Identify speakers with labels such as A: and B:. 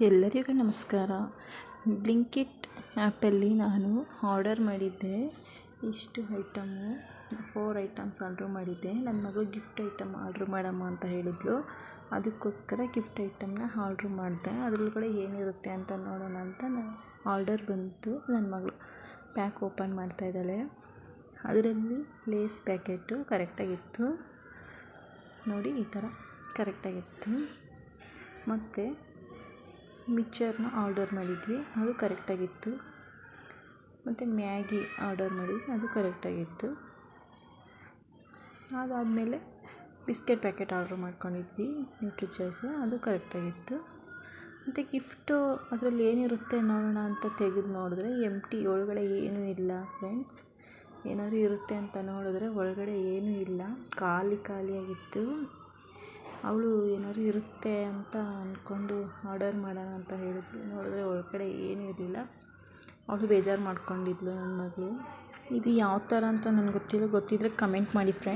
A: ಎಲ್ಲರಿಗೂ ನಮಸ್ಕಾರ. ಬ್ಲಿಂಕಿಟ್ ಆ್ಯಪಲ್ಲಿ ನಾನು ಆರ್ಡರ್ ಮಾಡಿದ್ದೆ. ಇಷ್ಟು ಐಟಮು, ಫೋರ್ ಐಟಮ್ಸ್ ಆರ್ಡ್ರ್ ಮಾಡಿದ್ದೆ. ನನ್ನ ಮಗಳು ಗಿಫ್ಟ್ ಐಟಮ್ ಆರ್ಡ್ರ್ ಮಾಡಮ್ಮ ಅಂತ ಹೇಳಿದ್ಲು. ಅದಕ್ಕೋಸ್ಕರ ಗಿಫ್ಟ್ ಐಟಮ್ನ ಆರ್ಡ್ರ್ ಮಾಡಿದೆ. ಅದ್ರೊಳಗಡೆ ಏನಿರುತ್ತೆ ಅಂತ ನೋಡೋಣ ಅಂತ ನಾನು ಆರ್ಡರ್ ಬಂತು. ನನ್ನ ಮಗಳು ಪ್ಯಾಕ್ ಓಪನ್ ಮಾಡ್ತಾ ಇದ್ದಾಳೆ. ಅದರಲ್ಲಿ ಲೇಸ್ ಪ್ಯಾಕೆಟು ಕರೆಕ್ಟಾಗಿತ್ತು. ನೋಡಿ ಈ ಥರ ಕರೆಕ್ಟಾಗಿತ್ತು. ಮತ್ತು ಮಿಕ್ಚರ್ನ ಆರ್ಡರ್ ಮಾಡಿದ್ವಿ, ಅದು ಕರೆಕ್ಟಾಗಿತ್ತು. ಮತ್ತು ಮ್ಯಾಗಿ ಆರ್ಡರ್ ಮಾಡಿದ್ವಿ, ಅದು ಕರೆಕ್ಟಾಗಿತ್ತು. ಅದಾದಮೇಲೆ ಬಿಸ್ಕೆಟ್ ಪ್ಯಾಕೆಟ್ ಆರ್ಡ್ರ್ ಮಾಡ್ಕೊಂಡಿದ್ವಿ ನ್ಯೂಟ್ರಿಚಾಯ್ಸು ಅದು ಕರೆಕ್ಟಾಗಿತ್ತು. ಮತ್ತು ಗಿಫ್ಟು ಅದರಲ್ಲಿ ಏನಿರುತ್ತೆ ನೋಡೋಣ ಅಂತ ತೆಗೆದು ನೋಡಿದ್ರೆ ಎಂಟಿ ಒಳಗಡೆ ಏನೂ ಇಲ್ಲ ಫ್ರೆಂಡ್ಸ್ ಏನಾದ್ರು ಇರುತ್ತೆ ಅಂತ ನೋಡಿದ್ರೆ ಒಳಗಡೆ ಏನೂ ಇಲ್ಲ, ಖಾಲಿ ಖಾಲಿಯಾಗಿತ್ತು. ಅವಳು ಏನಾದ್ರು ಇರುತ್ತೆ ಅಂತ ಅಂದ್ಕೊಂಡು ಆರ್ಡರ್ ಮಾಡೋಣ ಅಂತ ಹೇಳಿದ್ಲು. ನೋಡಿದ್ರೆ ಒಳಗಡೆ ಏನೂ ಇರಲಿಲ್ಲ. ಅವಳು ಬೇಜಾರು ಮಾಡ್ಕೊಂಡಿದ್ಲು ನನ್ನ ಮಗಳು. ಇದು ಯಾವ ಥರ ಅಂತ ನನಗೆ ಗೊತ್ತಿಲ್ಲ. ಗೊತ್ತಿದ್ದರೆ ಕಮೆಂಟ್ ಮಾಡಿ ಫ್ರೆಂಡ್